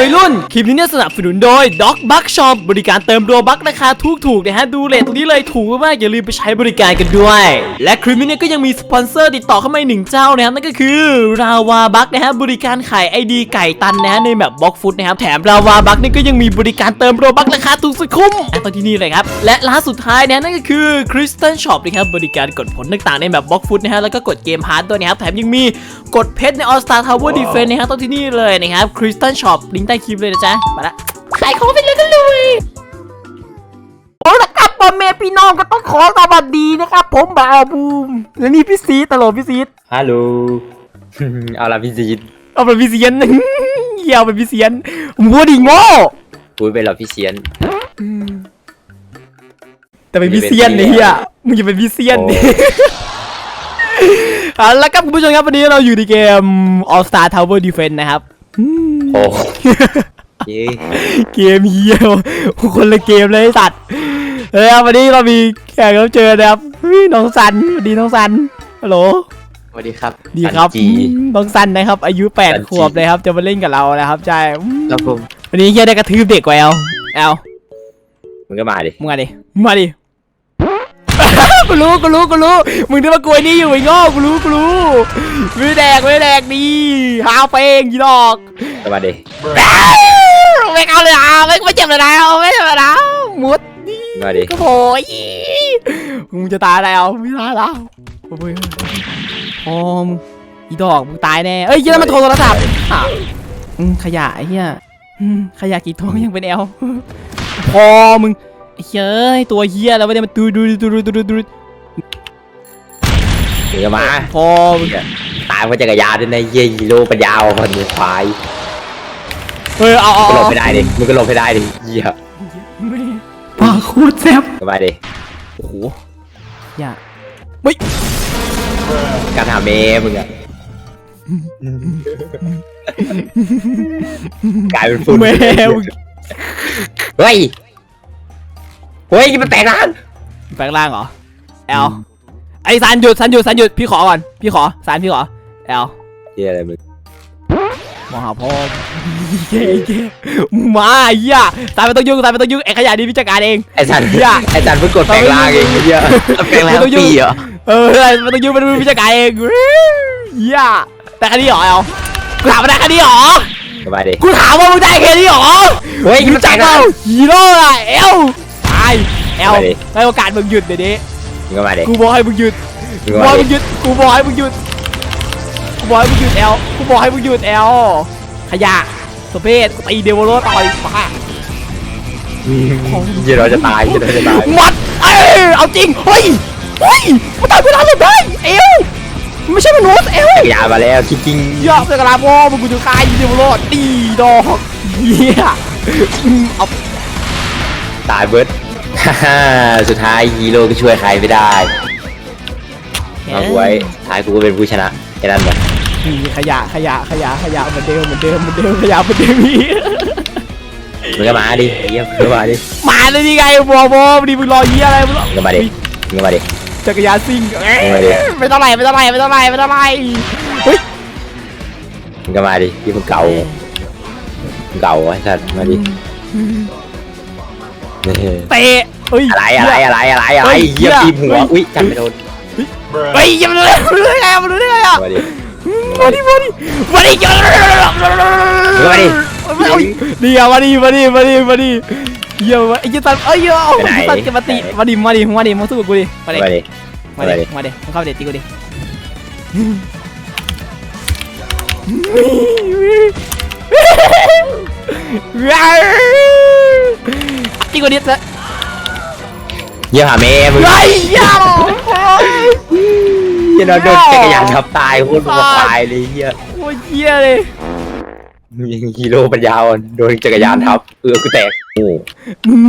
วัยรุ่น คลิปนี้เนี่ยสนับสนุนโดย Dog Buck Shop บริการเติมโรบักราคาถูกถูกๆนะฮะ ดูเลทตรงนี้เลยถูกมากอย่าลืมไปใช้บริการกันด้วย และคลิปนี้เนี่ยก็ยังมีสปอนเซอร์ติดต่อเข้ามาหนึ่งเจ้านะครับนั่นก็คือราวาบักนะฮะบริการขายไอดีไก่ตันนะฮะในแบบบล็อกฟุตนะครับแถมราวาบักนี่ก็ยังมีบริการเติมโรบักราคาถูกสุดคุ้มอะตอนที่นี่เลยครับและร้าสุดท้ายนะนั่นก็คือ Crystal Shop นะครับบริการกดผลต่างๆในแบบบล็อกฟุตนะฮะแล้วก็กดเกมพาร์ทด้วยนะครับแถมยังมีกดเพชรใน All Star Tower Defense นะฮะต้องที่นี่เลยนะครับ Crystal Shop ลิงก์ใต้คลิปเลยนะจ๊ะมาละขายของไปเลยกันเลยโอ้ละครับพ่อแม่พี่น้องก็ต้องขอสวัสดีนะครับ ผมบาวบูม และนี่พี่ซีดตลกพี่ซีดฮัลโหล เอาละพี่ซีดเอาเป็นพี่เซียน เหี้ยเอาเป็นพี่เซียนมัวดิโง่พูดไปแล้วพี่เซียน แต่เป็นพี่เซียนเนี่ยเฮียมึงอย่าเป็นพี่เซียนดิโอ้ เอาละครับคุณผู้ชมครับวันนี้เราอยู่ในเกม All Star Tower Defense นะครับโอ้เย้เกมเฮียคนละเกมเลยไอ้สัตว์เฮ้ยครับวันนี้เรามีแขกรับเชิญนะครับเฮ้ยน้องสันสวัสดีน้องสันฮัลโหล สวัสดีครับดีครับสันจี อืมน้องสันนะครับ อายุสันจี8ขวบเลยครับจะมาเล่นกับเรานะครับใช่อืมครับผมวันนี้เฮียได้กระทืบเด็กกว่าแอลแอลมึงก็มาดิมึงมาดิมึงมาดิ กูรู้กูรู้กูรู้มึงที่มากลวยนี่อยู่ไอ้โง้อกูรู้กูรู้ไม่แดกไม่แดกดีหาเป้งยีดอกก็มาดิไม่เอาเลยอะไม่ไม่เจ็บเลยนะไม่เจ็บเลยนะมุดนี่มาดิก็โผล่มึงจะตายแล้วไม่ตายแล้วโอ้ยพอมงอีดอกมึงตายแน่เอ้ยเหี้ยนั่นมันโทรโทรศัพท์อะอืมขยะไอ้เหี้ยอืมขยะกี่ตัวก็ยังเป็นแอลพอมึงไอ้ เหี้ยตัวเหี้ยแล้วไม่ได้มันดูดูดูดูดูดูเดูมึงก็มาพอมึงตามก็จักรยานด้วยนะเยี่ยยีโร่ปัญญาอ่อนมือควายเฮ้ยเอาก็หลบไม่ได้ดิมึงก็หลบไม่ได้ดิเยี่ยปากโคตรแซ่บก็มาดิโอ้โหอย่าไม่การหาเมมึงอะกลายเป็นฝุ่นแมวเฮ้ย เฮ้ยนี่มันแตกร้านแปลงร่างเหรอแอลไอ้สันหยุดสันหยุดสันหยุดพี่ขอก่อนพี่ขอสันพี่ขอแอลเยี่ยอะไรมึงมองหาพ่อเย้เย้มึงมาไอ้เหี้ยสันไม่ต้องยุ่งสันไม่ต้องยุ่งไอ้ขยะนี้พี่จัดการเองไอ้สันเหี้ยไอ้สันเพิ่งกดแปลงร่างเองไอ้เยี่ยแปลงร่างไม่ต้องยุ่งปีเหรอเออไม่ต้องยุ่งไม่ต้องยุ่งพี่จัดการเองเหี้ยแต่แค่นี้เหรอแอลกูถามว่าได้แค่นี้เหรอก็มาดิกูถามว่ามึงได้แค่นี้เหรอเฮ้ยรู้รู้จัจักกเปแล้ล่าวฮีโร่อะเอล ตายเอลไปดิให้โอกาสมึงหยุดเดี๋ยวนี้มึงก็มาดิกูบอกให้มึงหยุดมึงกูก็บอกมาให้ดิมึงหยุดกูบอกให้มึงหยุดกูบอกให้มึงหยุดแอลกูบอกให้มึงหยุดแอลขยะสเปซกูตีเดวโรต่อยป้าเยี่ยเราจะตายเยี่ยเราจะตายมัดเอ้ยเอาจริงเฮ้ยเฮ้ยมันตายไม่ได้เลยได้เอลมันไม่ใช่มนุษย์เอลจักรยานมาแล้วจริงยอกเสกลาโมมึงกูจะคายเดวโรตีดอกเหี้ยอืมเอาๆตายเบิร์ด ฮ่าสุดท้ายฮีโร่ก็ช่วยใครไม่ได้เอาไว้สุดท้ายกูก็เป็นผู้ชนะแค่นั้นแหละนี่ขยะขยะขยะขยะเหมือนเดิมเหมือนเดิมเหมือนเดิมขยะเหมือนเดิมอีกมึงก็มาดิไอ้เยี่ยมึงก็มาดิมาเลยนี่ไงบอบอดีมึงรอเยี่ยอะไรมึงรอมึงก็มาดิมึงก็มาดิจักรยานซิ่งเอ้ยเอามาดิไม่ต้องไรไม่ต้องไรไม่ต้องไรไม่ต้องไรเฮ้ยมึงก็มาดิที่มึงเก่ามึงเก่าไอ้สัตว์มาดิ เออเตะเฮ้ยอะไรอะไรอะไรอะไรอะไรเยี่ยทีมหัวอุ้ยจับไม่โดนเฮ้ยอยังมาเลยมาเลยไงมาเลยไงอะมาดิมาดิมาดิมาดิมาดิมาดิดีอะมาดิมาดิมาดิมาดิเยี่ยมไอ้ยี่ตันเอ้ยเยี่ยมยี่ตันจะมาตีมาดิมาดิมาดิมาสู้กับกูดิมาดิมาดิมาดิมาดิมึงเข้าไปเด็ดตีกูดิ ตีกูดิละเยี่ยหาเมย์มึงไอ้ยาเยี่ยเราโดนจักรยานทับตายโคตรมึงตายเลยเยี่ยโอ้ยเยี่ยเลยมึงยังฮีโร่ปัญญาอ่อนโดนจักรยานทับเออกูแตกโอ้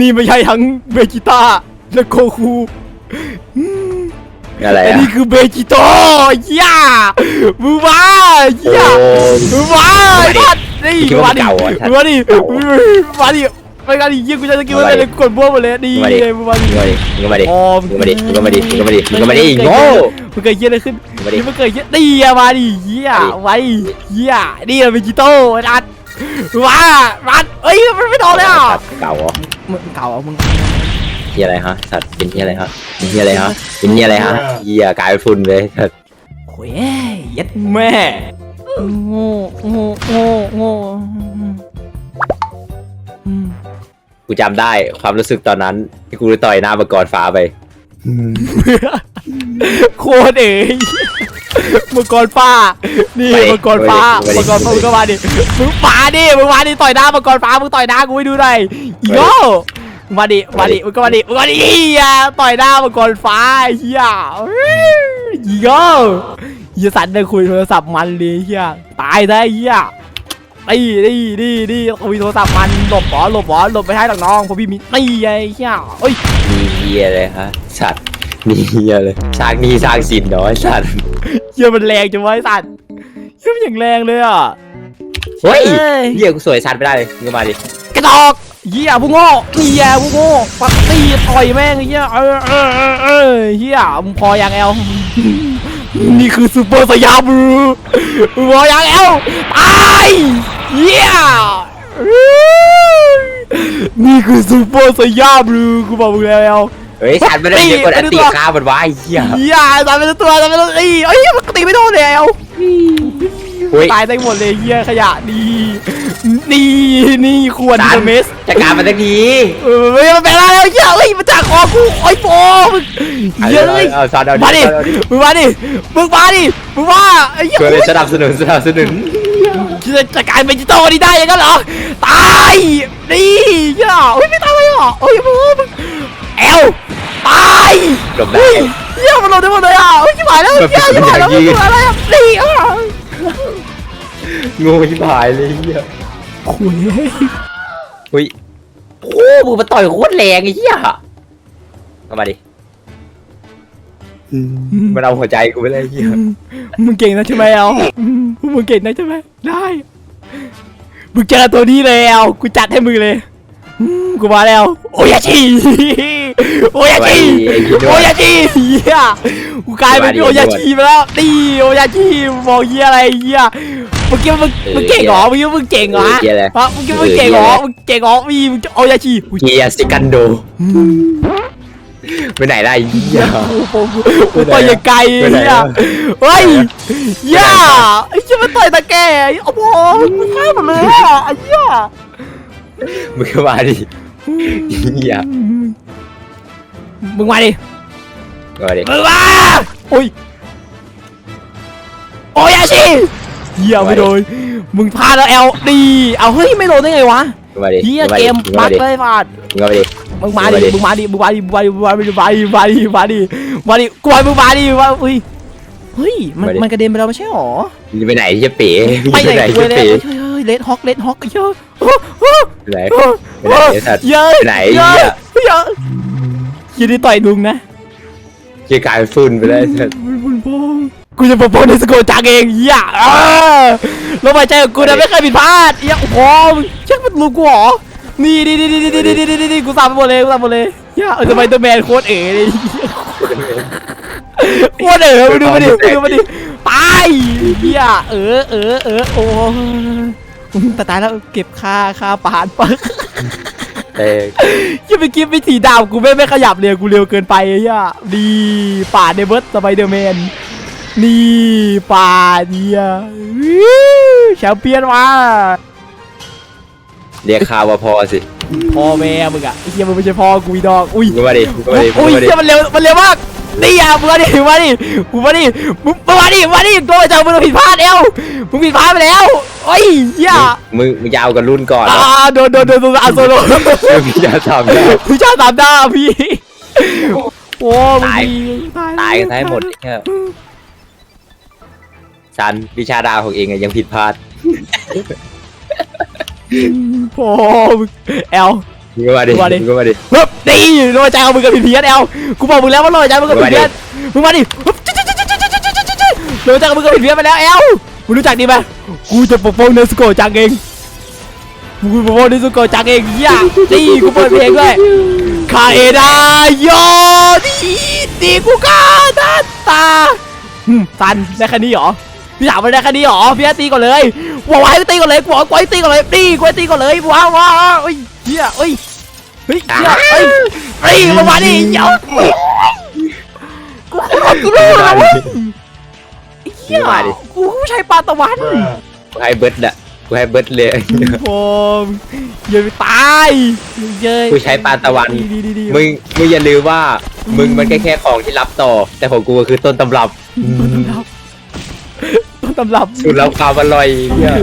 นี่ไม่ใช่ทั้งเบจิต้าและโกคูอะไรแต่อะนี่คือเบจิโตย่ามึงมาย่าโอ้มึงมาไอ้สัตว์นี่คิดว่ามาดิเก่าอะมึงมาดิมาดิ ไปกันดิยี่กูจะสกิลอะไรเลยกดบ้วหมดเลยดีเลยมึงมาดิมึงก็มาดิอ๋อมึงก็มาดิมึงก็มาดิมึงก็มาดิมึงก็มาดิมึงก็มาดิโง่มันเกิดเยี่ยอะไรขึ้นมึงมาดินี่มันเกิดเยี่ยดีอะมาดิเยี่ยมาดิไว้เยี่ยนี่เราเป็นจิโต้ไอ้นัดว้ารัดเอ้ยมันไม่โดนเลยอะสัตว์เก่าเหรอมึงเก่าอะมึงเฮียอะไรฮะสัตว์เป็นเฮียอะไรฮะเป็นเฮียอะไรฮะเป็นเฮียอะไรฮะเฮียกลายเป็นฝุ่นเลยสัตว์โอ้ยยัดแม่โง่โง่โง่โง่ กูจำได้ความรู้สึกตอนนั้น ที่กูต่อยหน้ามังกรฟ้าไป โคตรเอ๋ยมังกรฟ้า นี่ไปมังกรฟ้าไปดิมังกรฟ้ามึงก็มาดิ มึงมาดิ มึงมาดิต่อยหน้ามังกรฟ้า มึงต่อยหน้ากูให้ดูหน่อยอีโย่มึงมาดิ มาดิ มึงก็มาดิ มึงมาดิเฮียต่อยหน้ามังกรฟ้าเฮียอีโย่เฮียสันได้คุยโทรศัพท์มันเลยเฮียตายได้เฮีย นี่นี่นี่นี่คุยโทรศัพท์มันหลบหรอหลบหรอหลบไปให้หลังน้องเพราะพี่มีนี่ไงเฮียเอ้ยมีเฮียเลยฮะสัตว์มีเฮียเลยสร้างหนี้สร้างสินน้อยสัตว์เฮียมันแรงจังวะไอ้สัตว์เฮียมันอย่างแรงเลยอะ เฮ้ยเอ้ย เฮียกูสวยสัตว์ไม่ได้เลยมึงก็มาดิกระดอกเฮียผู้โง่นี่แย่ผู้โง่ปักตีต่อยแม่งเฮียเออเออเออเออเฮียมึงพอยังแอลนี่คือซูเปอร์สยามบูมึงพอยังแอลตาย เฮียนี่คือซูเปอร์สยามบูกูบอกมึงแล้วแอลเฮ้ยสัตว์ไม่ได้ตีเฮียกดอันตีไม่ได้ตัวฆ่ามันไว้เฮียเฮียตายไปตัวตายไปตัวตีเอ้ยมันตีไม่โดนเลยแอลเฮ้ยตายได้หมดเลยเฮียขยะดีนี่นี่ควรสัตเดว์เมสจัดการมันสักทีเออไม่มาแปลงร่างแล้วเฮียเอ้ยมาจากคอกูโอ้ยโฟมึงเฮียเอาเอ้ยเอาสัตว์เอาดิมาดิเอาดิมึงมาดิมึงมาดิมึงว่าไอ้เหี้ยช่วยเลยสนับสนุนสนับสนุน จะจัดการเมจิโต้นี่ได้ยังไงเหรอ ตาย นี่เฮียโอ้ยไม่ตายเลยเหรอโอ้ยโฟมึงแอลตายหลบได้ เฮียมันหลบได้หมดเลยอะโอ้ยชิบหายแล้วแบบเฮียชิบหายแล้วเป็นอย่างนี้มันอะไรอะนี่อะงูชิบหายเลยเฮียโอ้ยเฮ้ยโอ้มึงมาต่อยโคตรแรงไอ้เหี้ยเข้ามาดิ มันเอาหัวใจกูไปเลยไอ้เหี้ยมึงเก่งนะใช่ไหมแอลมึงเก่งนะใช่ไหมได้ มึงเจอตัวนี้แล้วกูจัดให้มึงเลยอืมกูมาแล้ว โอยาชิโอยาชิโอยาชิเฮียกูกลายเป็นโอยาชิไปแล้วตีโอยาชิมองเฮียอะไรเฮียเมื่อกี้มึงมึงเก่งเหรอเมื่อกี้มึงเก่งเหรอฮะเหี้ยอะไรฮะเมื่อกี้มึงเก่งเหรอมึงเก่งเหรอมีมึงโอยาชิ เฮียสติกันโด ไปไหนได้ไอ้เหี้ยโอ้โหกูต่อยยังไกลไปไหนเฮียอะเฮ้ยย่าไอ้เหี้ยมันต่อยตะแก่โอ้โหมึงฆ่ามันเลยอะไอ้เหี้ยมึงก็มาดิเหี้ยมึงมาดิ มาดิ มึงมาโอ้ย โอยาชิเหี้ยไม่โดนมึงพลาดแล้วแอลดี เอาเฮ้ยไม่โดนได้ไงวะมาดิเหี้ยมาเกดิมมึงบัมากดิเลยพลาดมึงมาดิ มึงมาดิมึงมาดิมึงมาดิมึงมาดิมึงมาดิมาดิมาดิมาดิมาดิกวนมึงมาดิว่าอุ้ยเฮ้ยมันมันกระเด็นไปแล้วไม่ใช่หรอไปไหนเจะเป๋ไปไหนกูเลยเฮ้ยเลดฮอกเลดฮอกเยอะไหนไหนสัตว์ไหนเยอะเยอะยินดีต่อยลุงนะเกี่ยกายฟุ้นไปเลยสัตว์กูจะปะปนในสโกจังเองเหี้ยลมหายใจของกูนะไม่เคยผิดพลาดเหี้ยโอ้โหชัเมันลุงกูหรอ นี่นี่นี่นี่นี่นี่นี่นี่นี่กูสับไปหมดเลยกูสับหมดเลยเหี้ยเออทำไมตัวแมนโคตรเอ๋เลยโคตรเอ๋มึงดูมาดิมึงดูมาดิตายเหี้ยเออเออเออโอ้แต่ตายแล้วเก็บค่าค่าปานปักเออยังไปกิฟไม่ถีดาวกูไม่ไม่ขยับเลยกูเร็วเกินไปไอ้เหี้ยดีป่าเดเบิร์ตสไปเดอร์แมนนี่ป่าเดียแชมเปี้ยนมา เรียกข่าวว่าพอสิพ่อแม่มึงอะไอ้เหี้ยมึงไม่ใช่พ่อกูอีดอกอุ้ยมึงมาดิมึงมาดิมึอุ้งยมาดิเหี้ยมันเร็วมันเร็วมากนี่อะมึงมาดิมึงมาดิมึงมาดิมึงมึงมาดิมึงมาดิตัวเจ้ามึงผิดพลาดแล้วมึงผิดพลาดไปแล้วโอ้ยเหี้ยมึงมึงยาวกับรุ่นก่อนอ่าเหรอโดนโดนโดนโดนอาโซโลมึงจะทำได้ผู้ชายสามดาวพี่โอ้มึงตายดีตายกันทั้งหมดเนี่ยซันวิชาดาวของเองอะยังผิดพลาด โอ้มึงแอล มึงก็มาดิมึงมาดิ มึงก็มาดิ ฮึบนี่โรยใจเอามึงกับผิดเพี้ยนแอลกูบอกมึงแล้วว่าโรยใจมึงกับผิดเพี้ยนมึงมาดิฮึบโรยใจกับมึงกับผิดเพี้ยนไปแล้วแอลมึงรู้จักดีไหมกูจะปกป้องเนสโกจังเองกูปกป้องเนสโกจังเองเหี้ยนี่กูเปิดเพลงด้วยคาเอดาโยดีดีกูกาตาตาอืมซันได้แค่นี้เหรอ พี่ถามมันได้แค่นี้หรอพี่ให้ตีก่อนเลยบอกว่าให้ตีก่อนเลยกูบอกว่ากูให้ตีก่อนเลยตีกูให้ตีก่อนเลยว้าวว้าวว้าวเฮ้ยเฮียเฮ้ยเฮ้ยเฮียเฮ้ยเฮ้ยมามาดิเดี๋ยวกูกูรู้แล้วเว้ยเฮียมาดิกูผู้ชายปลาตะวันกูให้เบิร์ดอะกูให้เบิร์ดเลยโอ้ยอย่าไปตายเย้ยกูใช้ปานตะวันดีดีดีดีมึงมึงอย่าลืมว่า มึงมันแค่แค่ของที่รับต่อ แต่ของกูก็คือต้นตำรับต้นตำรับ ต้นตำรับสูตรลับความอร่อยเนี่ย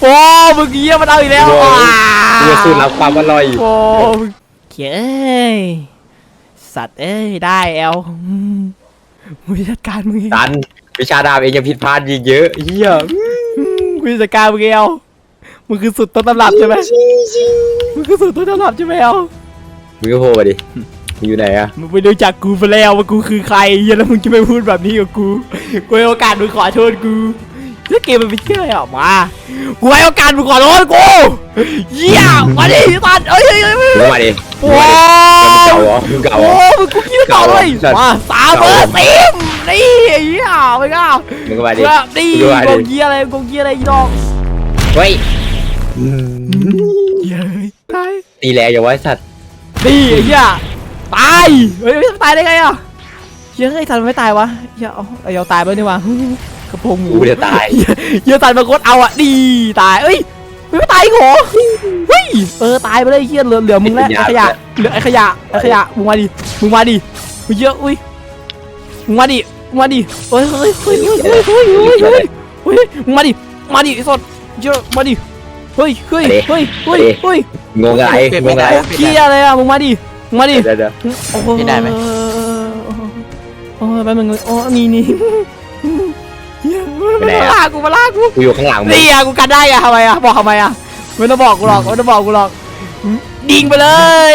โอ้มึงเยี่ยมันเอาอีกแล้วโอ้อ่ากูจะสูตรลับความอร่อยโอ้มึงเย้ยสัตว์เอ้ยได้แอลอืมมึงจัดการมึงเองตันวิชาดาบเองยังผิดพลาดยิงเยอะเฮียอืมกูจะจัดการมึงเอลมึงคือสุดต้นตำรับใช่ไหมมึงคือสุดต้นตำรับใช่ไหมเอลมึงก็โผล่มาดิมึง อยู่ไหนอะมึงไปรู้จักกูไปแล้วว่ากูคือใครเหี้ยแล้วมึงจะไม่พูดแบบนี้กับกูกูให้โอกาสมึงขอโทษกูแล้วเกมมันเป็นเชื่ออะไรออกมากูให้โอกาสมึงขอโทษกูเยี่ยมาดิตัดเอ้ยเอ้ยเอ้ยมึงก็มาดิโอ้มึงเก่าเหรอมึงเก่าโอ้เหรอมึงกูคิดต่อเลยเก่ามาสามเบอร์สิมนี่ไอ้เหี้ยไปก้าวมึงก็มาดินี่มึงก็มาดิกงเกียร์อะไรกงเกียร์อะไรอีดอกเฮ้ยเหี้ยเลยตายตีแรงอย่าไว้สัตว์นี่ไอ้เหี้ย ตายเฮ้ยไม่ตายได้ไงอะเหี้ยไอ้ทันไม่ตายวะเหี้ยเอาเอาเอาตายไปนี่วะกระโปรงหมูกูจะตายเหี้ยเหี้ยตันมาโคตรเอาอะดีตายเอ้ยไม่ตายอีกเหรอเฮ้ยเออตายไปเลยเหี้ยเหลือเหลือมึงแล้วไอ้ขยะเหลือไอ้ขยะไอ้ขยะมึงมาดิมึงมาดิมึงเยอะอุ้ยมึงมาดิมึงมาดิเฮ้ยเฮ้ยเฮ้ยเฮ้ยเฮ้ยเฮ้ยเฮ้ยเฮ้ยเฮ้ยมึงมาดิมาดิไอ้สดเยอะมาดิเฮ้ยเฮ้ยเฮ้ยเฮ้ยเฮ้ยงงอะไรงงอะไรเฮียอะไรอะมึงมาดิ มึงมาดิเดี๋ยวเดี๋ยว โอ้โหไม่ได้ไหม โอ้ยแป๊บนึงโอ้นี่นี่เฮียมาลากกูมาลากกูกูอยู่ข้างหลังมึงนี่อะกูกันได้อะทำไมอะบอกทำไมอะไม่ต้องบอกกูหรอกไม่ต้องบอกกูหรอกยิงไปเลย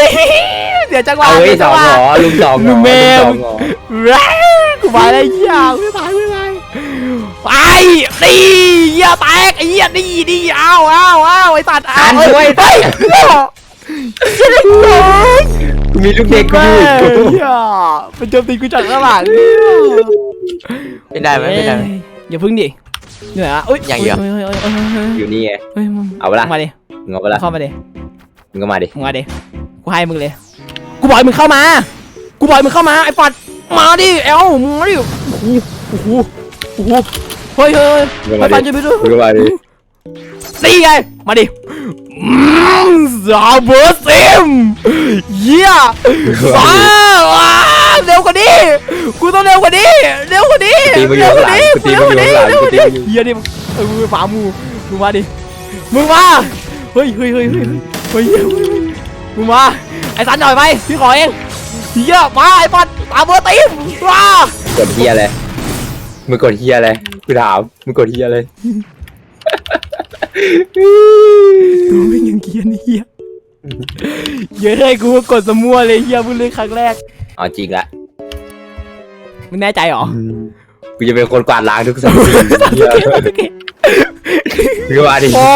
เดี๋ยวจังหวะเอาเฮ้ยเดี๋ยวสจัองงหวะเหรอลุงสองเหรอลุงแมวลุงสองเหรอว้าวกูมาได้เฮียไม่ตายไม่ตายไปนี่เฮียแตกไอ้เฮียนี่นี่อ้าวอ้าวอ้าวไอ้ตัดอ้าวเฮ้ยเฮ้ยเฮ้ยเฮียเด็กน้อยกู มีลูกเด็กกูแม่อยู่เฮียมันโจมตีกูจากข้างหลังไม่ได้ไหมไม่ได้ไหมเอ้ยอย่าพึ่งดิเหนื่อยอะอุ้ยอย่างเดียวเฮ้ยเฮ้ยเฮ้ยเฮ้ยเฮ้ยอยู่นี่ไงเฮ้ยมึงเอาปะล่ะมาดิมึงเอาปะล่ะเข้ามาดิมึงก็มาดิมึงมาดิกูให้มึงเลยกูบอกให้มึงเข้ามา กูบอกให้มึงเข้ามาไอ้ปัดมาดิเอ้ามึงมาดิโอ้โหโอ้โหโอ้โหเฮ้ยเฮ้ยเฮ้ยมึงก็ไอ้มาปัดดิจะไปดูมึงก็มาดิ นี่ไง มาดิอืมซาเบอร์ซิมเยี่ยว้าวว้าวเร็วกว่านี้กูต้องเร็วกว่านี้เร็วกว่านี้ตีมึงอยู่เร็วข้างกหลัว่างนี้กูตีมึงอยู่ข้างหลังเร็วกูกว่าตีนี้มึงอยู่เฮียดิเออมึงไปฝามูมึงมาดิมึงมาเฮ้ยเฮ้ยเฮ้ยเฮ้ยเฮ้ยเฮ้ยมึงมาไอ้สันหน่อยไปพี่ขอเองเฮียมาไอ้ปัดตามเบอร์ตีมว้ากดเฮียอะไรมึงกดเฮียอะไรกูถามมึงกดเฮียอะไร ตัวไม่ยังเกียนเฮียเยอะเลยกูก็กดสมัวเลยเฮียมึงเลยครั้งแรกเอาจริงละมึงแน่ใจเหรอกูจะเป็นคนกวาดล้างทุกสัปดาห์เฮียมึงก็มาดิโอ้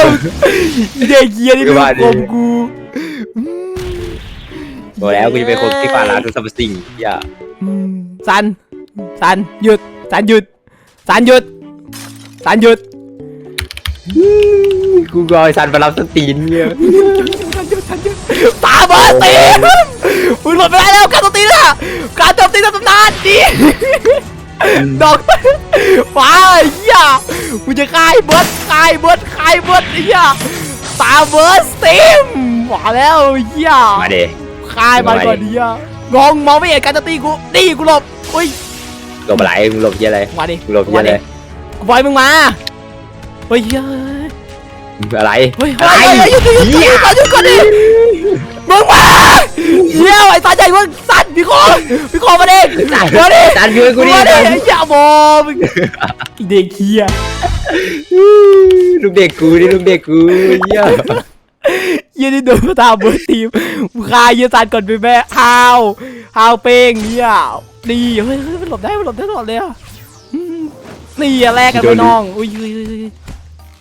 ยเด็กเฮียนี่ก็ดูว่าดิกลมกูอืมบอกแล้วกูจะเป็นคนที่กวาดล้างทุกสัปดาห์สิ่งเฮียอืมสันสันหยุดสันหยุดสันหยุดสันหยุด กูรอไอ้ซันมารับสตีนเฮียสันหยุดสันหยุดตาเบอร์ตีมมึงหลดไม่ได้แล้วการโจมตีนะการโจมตีตำนานดีดอกว้ายเฮียกูจะคายเบิร์ดคายเบิร์ดคายเบิร์ดเฮียตาเบิร์ดสตีมมาแล้วเฮียมาดิคายมันก่อนดีอะงงมองไม่เห็นการจะตีกูตีกูหลบอุ้ยหลบอะไรมึงหลบเฮียอะไรมาดิหลบเฮียอะไรกูบอยมึงมา เฮ้ยเฮ้ยอะไรเฮ้ยเฮ้ยเฮ้ยหยุดหยุดหยุดหยุดก่อนหยุดก่อนดิมึงมาเหี้ยไอ้ตาใหญ่มึงสั่นพี่คอพี่คอมาดิมาดิซันช่วยกูดิมาดิซันไอ้เหี้ยบอมึงไอ้เด็กเหี้ยลูกเด็กกูนี่ลูกเด็กกูเฮียเหี้ยนี่โดนมาตามเบอร์ทีมมึงคายเหี้ยสั่นก่อนไปแม่ฮาวฮาวเป้งเหี้ยดีเฮ้ยเฮ้ยมันหลบได้มันหลบได้ตลอดเลยอะอืมนี่อะแลกกันไปน้องอุ้ยเ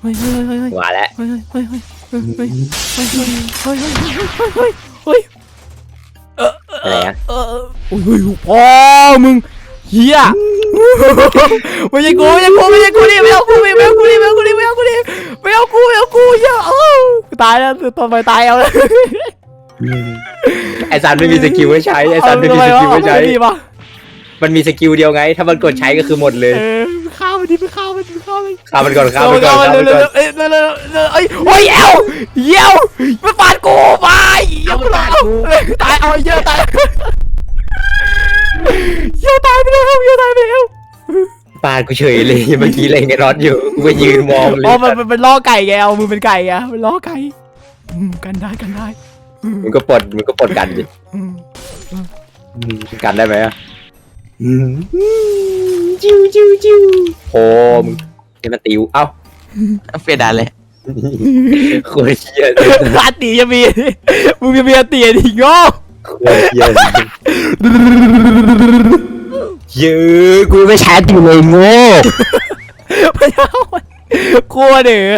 ฮ้ยเฮ้ยเฮ้ยเฮ้ยเฮ้ยเฮ้ยเฮ้ยมาแล้วเฮ้ยเฮ้ยเฮ้ยเฮ้ยเฮ้ยเฮ้ยเฮ้ยเฮ้ยเฮ้ยเฮ้ยเฮ้ยเฮ้ยเอออะไรอะเออเฮ้ยเฮ้ยพ่อมึงเฮียไม่ใช่กูไม่ใช่กูไม่ใช่กูนี่ไม่เอากูไม่เอากูนี่ไม่เอากูนี่ไม่เอากูนี่ไม่เอากูไม่เอากูเฮียเอ้ากูตายแล้วต่อไปตายเอาเลยไอซันไม่มีสกิลไว้ใช้ไอซันไม่มีสกิลไว้ใช้เอาไม่มีปะมันมีสกิลเดียวไง ถ้ามันกดใช้ก็คือหมดเลยเออข้าว มันดิไปข้าวมันดิข้าวมันข้ามมันก่อนข้ามมันก่อนเาข้ามเร็มัวนเร็ก่วอนเร็วเอ้ยเร็วเร็วเอ้ยโอ้ยเอวเยวมันปาดกูไปเยวกูตายตายเอาเยอะตายเยอะตายไปแล้วเยอะตายไปแล้วปาดกูเฉยเลยเมื่อกี้เล่นกันน็อตอยู่กูไปยืนมองเลยอ๋อมันมันเป็นล้อไก่ไงเอามือเป็นไก่ไงเป็นล้อไก่อืมกันได้กันได้มึงก็ปลดมึงก็ปลดกันดิอืม กันได้ไหมอะ จิวจิวจิวโฮมึงให้มันติวเอ้าเปลี่ยนด่านเลยโคตรเชี่ยเลยอาตีจะมีมึงจะมีอาตีดิโง่โคตรเชี่ยเลยเยอะกูไม่ใช้ติวเลยโง่ไม่เอากลัวเด้อ